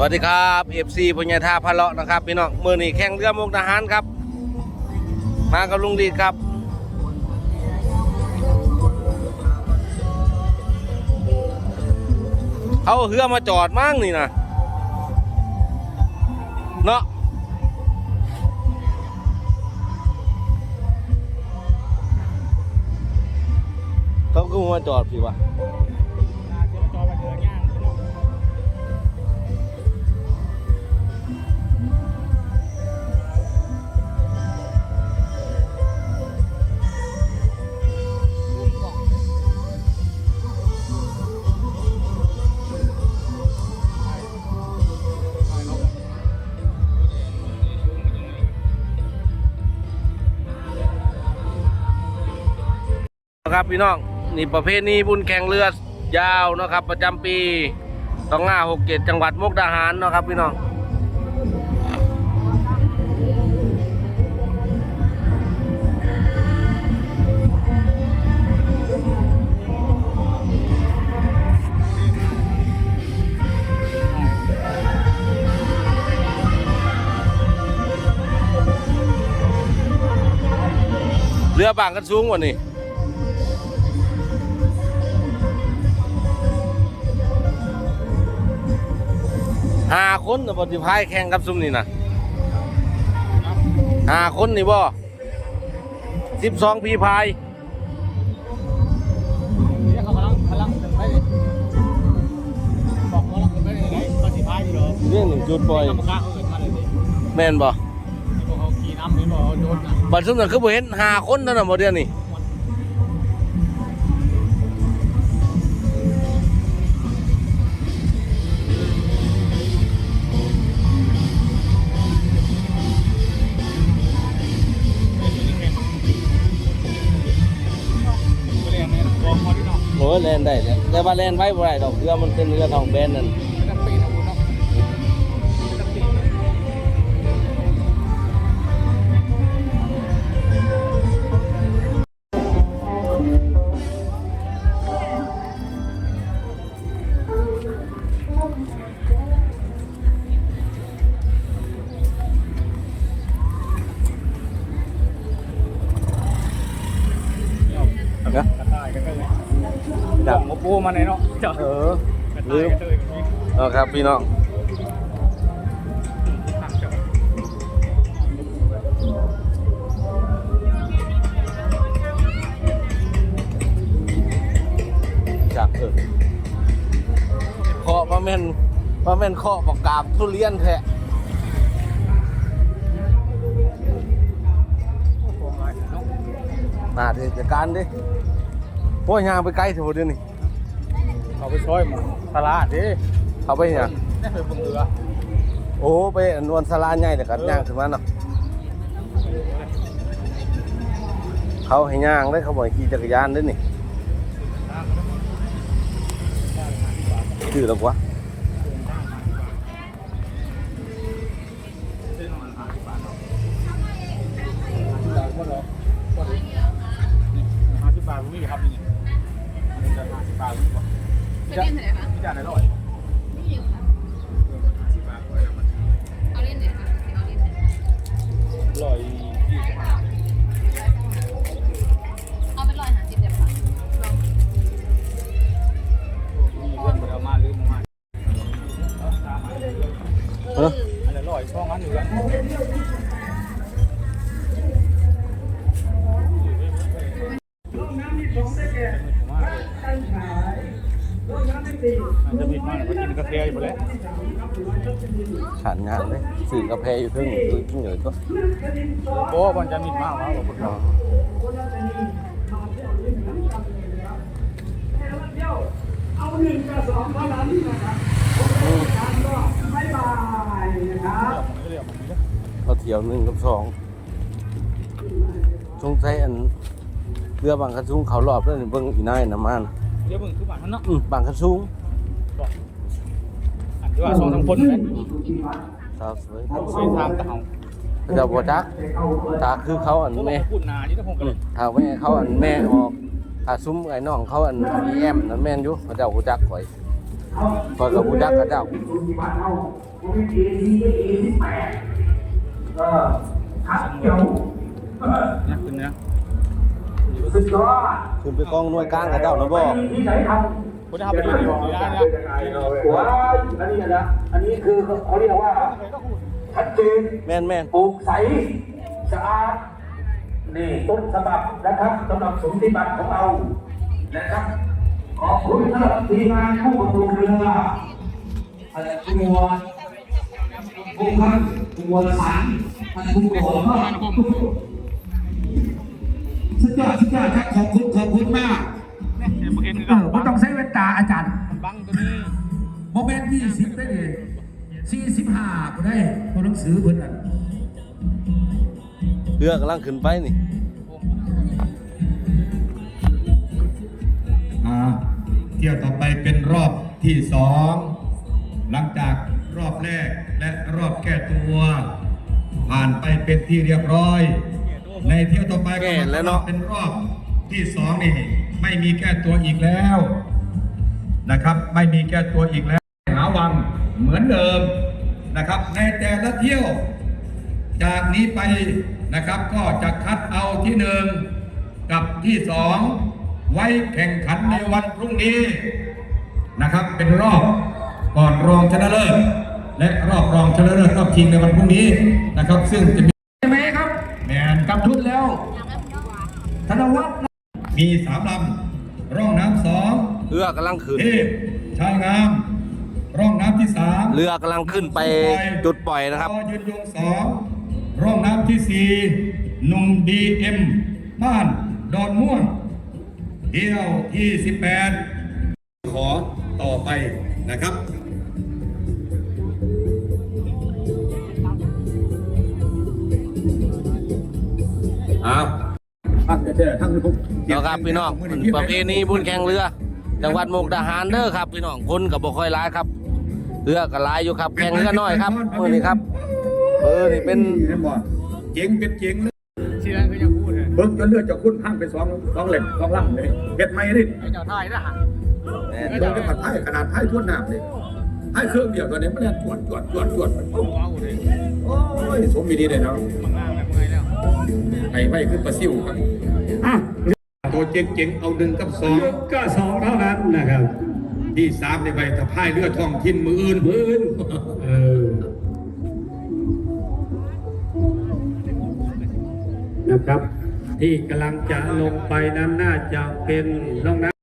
วัสดีครับ FC พญาธาพะเลาะนะครับพี่น้องมือนี้แข่งเรือมุกดาหารครับ มากับลุงดีครับเอาเรือมาจอดมั่งนี่นะเนาะเขาก็มาจอดพี่วะ นะครับพี่น้องนี่ประเภทนี้บุญแข่งเรือยาวนะครับ ประจำปีต้องห้าหกเจ็ดจังหวัดมุกดาหารนะครับพี่น้องเรือบางกันสูงกว่านี่ ห้าคนนะปฏิพายแข่งกับซุมนี่นะห้าคนนี่บ่สิบสองพีพายเนี่ยเขากำลังกำลังเป็นไปเลยบอกว่าเราเป็นไปยังไงตอนสิพายอยู่เหรอเรื่องหนึ่งจุดปล่อยกรรมการเขาเอินมาเลยดิแม่นบ่บอกเขาขี่น้ำนี่บอกโดนอะบัดซุมนั้นคือบ่เห็นห้าคนเท่านั้นบ่เดียวนี่ แล่นได้แล้วแต่ว่าแล่นไว้บ่ได้ดอกเรือมันเป็นเรือทองแบนนั่น ปูมาในเนาะจับเออกระต่ายกันเลยแบบนี้เอาครับพี่น้องจับจักเออเคาะว่าแม่นว่าแม่นเคาะประกาศทุเรียนแท้โอ้โหเนาะน่าเทศกาลดิโอ้ยยางไปไกลเถอะเดี๋ยวนี้ เขาไปช่วยหมตลาดดิเอาไปเนี่ยงนี่เคยเบิ่งเรือโอ้ไปอันนวนสลาใหญ่แต่กัดย่างถึงมาเนาะเขาให้ย่างได้เขาบอกให้ขี่จักรยานด้วยนี่ชื่อแล้ววะห้าสิบบาทรู้ไหมครับนี่จะห้าสิบบาท รู้ป่ะไปเล่นไหนคะพี่จ่ายไหนร้อยไม่ยิงค่ะห้าสิบบาทด้วยนะมันเอาเล่นไหนคะเอาเล่นไหนร้อยยี่สิบบาทเอาเป็นร้อยห้าสิบเดี๋ยวค่ะลองมีเงินไปเอามาลืมมาเอออันละร้อยช่องอันอยู่กันจะมี มาแล้วก็กินกาแฟอยู่แล้วขันงานเลยสื่อกาแฟอยู่ทึ่งคือที่เหนือก็โอ้มันจะมีมากวะบอกเราเราเที่ยวหนึ่งกับสองสงสัยอันเรือบางกระซุงเขารอบแล้วนี่เบิ่งอีนายน้ำมันเดี๋ยวมึงคือบ้านนั้นเนาะอืมบางกระซุง อันที่ว่าสองทั้งคนไหมสาวสวยสวยทางตะเฮาเจ้าบัวจักตาคือเขาอันพวกแม่เราพูดนานี่ถ้าคงกันอืเลมยถ้าแม่เขาอันแม่ออกถ้าซุ้มไอ้น้องเขาอันอีแอมนั่นแม่นอยู่เขาเจ้าบัวจักข่อยคอยกับผู้ยักษ์กับเจ้านะคุณนะขึ้นไปกองหน่วยกลางกับเจ้านะบ่ คุณทำไปดูอยู่ได้นะว้ายอันนี้นะอันนี้คือเขาเรียกว่าชัดเจนแม่นแม่นโปร่งใสสะอาดนี่ต้นฉบับนะครับสำหรับสมติบัติของเรานะครับขอบคุณสำหรับทีมงานผู้บำรุงเรืออะไรคุณวัวผู้พันคุณวัวสันท่านผู้บริหารสุดยอดสุดยอดครับขอบคุณขอบคุณมาก เดี๋ยวมาเห็นเอกันอไม่ต้องใช้เวลาอาจารย์บังตัวนี้โมเมนต์ยี่สิบได้เลยสี่สิบห้าก็ได้ตัวหนังสือเพิ่นน่ะเรือกำลังขึ้นไปนี่อ่าเที่ยวต่อไปเป็นรอบที่สองหลังจากรอบแรกและรอบแก้ตัว ผ่านไปเป็นที่เรียบร้อย ในเที่ยวต่อไปก็แก่แล้วเนาะเป็นรอบที่สองนี่ ไม่มีแก้ตัวอีกแล้วนะครับ ไม่มีแก้ตัวอีกแล้ว หาวังเหมือนเดิมนะครับ ในแต่ละเที่ยว จากนี้ไปนะครับก็จะคัดเอาที่หนึ่งกับที่สองไว้แข่งขันในวันพรุ่งนี้นะครับ เป็นรอบก่อนรองชนะเลิศและรอบรองชนะเลิศรอบชิงในวันพรุ่งนี้นะครับ ซึ่งจะมีใช่ไหมครับแมนกลับทุนแล้วธนวัฒน์ มีสามลำ ร่องน้ำสองเรือกำลังขึ้นเทพชายงาม ร่องน้ำที่สามเรือกำลังขึ้นไปจุดปล่อยนะครับยืนยงสองร่องน้ำที่สี่หนุ่มดีเอ็มบ้านดอนม่วงเที่ยวที่สิบแปดขอต่อไปนะครับ ท่านเจ้ท่านผู้เดี๋ยวครับพี่น้องประเพณีบุญแข่งเรือ จังหวัดมุกดาหารเด้อครับ พี่น้องคนกับบ่ค่อยร้ายครับ เรือก็หลายอยู่ครับแข่งเรือน้อยครับมื้อนี้ครับเออนี่เป็นเห็นบ่เจ๋งเป็นเจ๋งเลยที่นั่นก็ยังพูดเลยเบิ้งจนเลือดจะคุ้นพังเป็นสองสองเหล็กสองลำเลยเห็ดไหมนี่ไอ้เจ้าท่ายนะฮะแหม่เบิ้งจะปัดไพ่ขนาดไพ่ทุ่นน้ำเลยไพ่เครื่องเดียวตัวนี้มันเนี่ยจวดจวดจวดจวดมันปุ๊บว้าวเลยโอ้ยสมดีๆเลยเนาะ มังล่างแบบไงแล้วไอ้ไม่ขึ้นปลาซิวครับ อะตัวเจ๋งๆเอาหนึ่งกับสองก็สองเท่านั้นนะครับ ที่สามในใบตะไคร่เลือดทองทินมืออื่นมืออื่นเออนะครับ ที่กำลังจะลงไปนั้นน่าจะเป็นน้องน้ำ